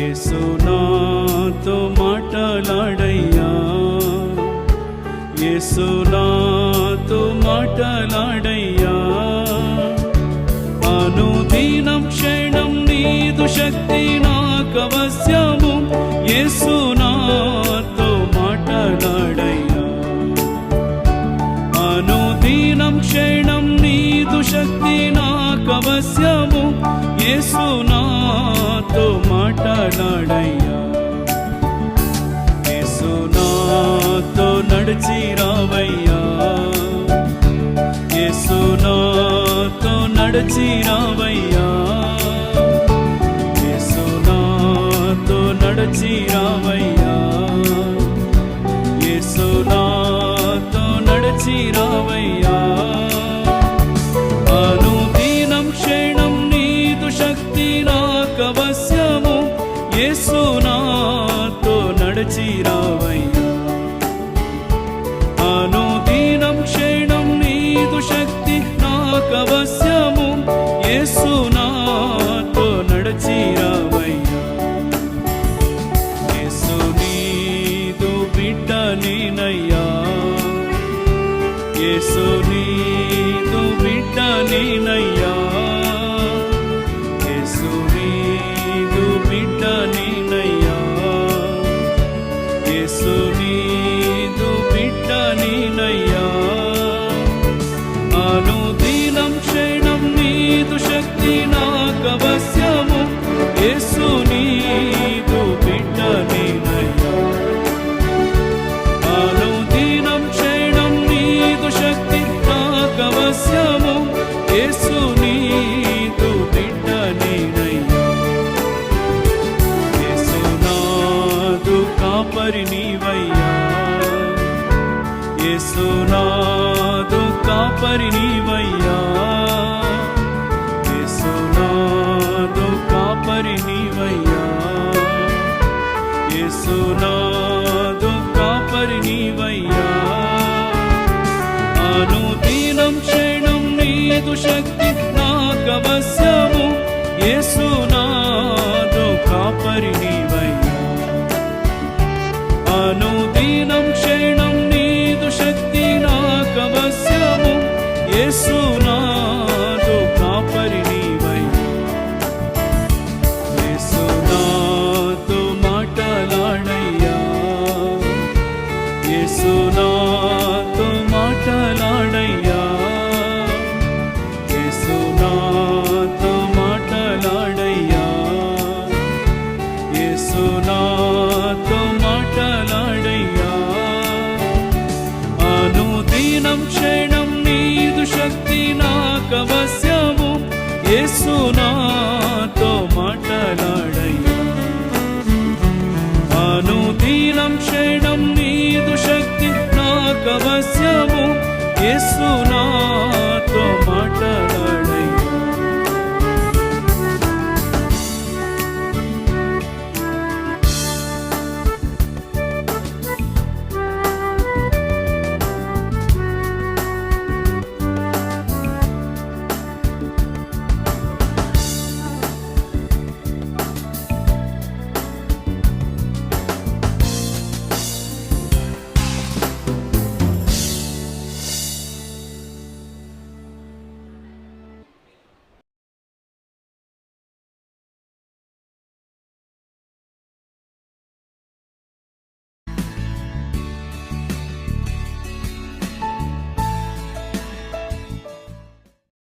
యేసు నాతో మాటలాడయ్యా. యేసు నాతో మాటలాడయ్యా. అనుదినం క్షణం నీదు శక్తి నాకు అవశ్యము యేసు యేసు నాతో మాటలాడయ్యా యేసు నాతో నడిచి రావయ్యా. యేసు నాతో నడిచి రావయ్యా. యేసు నాతో నడిచి రావయ్యా. యేసు నాతో నడిచి రావయ్యా అనుదినం క్షణం నీదు శక్తి నాకవశ్యము యేసు నాతో నడిచి రావయ్యా యేసు నీదు బిడ్డ నేనయ్యా. యేసు నీదు బిడ్డ నేనయ్యా. యేసు నీదు బిడ్డ నేనయ్యా కాపరి నీవయ్యా. యేసు కాపరి నీవయ్యా. యేసు నాదు కాపరి నీవయ్యా. యేసు నాదు కాపరి నీవయ్యా. అనుదినం క్షణం నీదు శక్తి కాపరి నీవయ్యా. అనుదినం క్షణం నీదు శక్తి నాకవశ్యము యేసు క్షణం క్షణం నీదు శక్తి నాకవశ్యము. యేసు నాతో మాట్లాడయ్యా అనుదీనం క్షణం నీదు శక్తి నాకవశ్యము. యేసు నా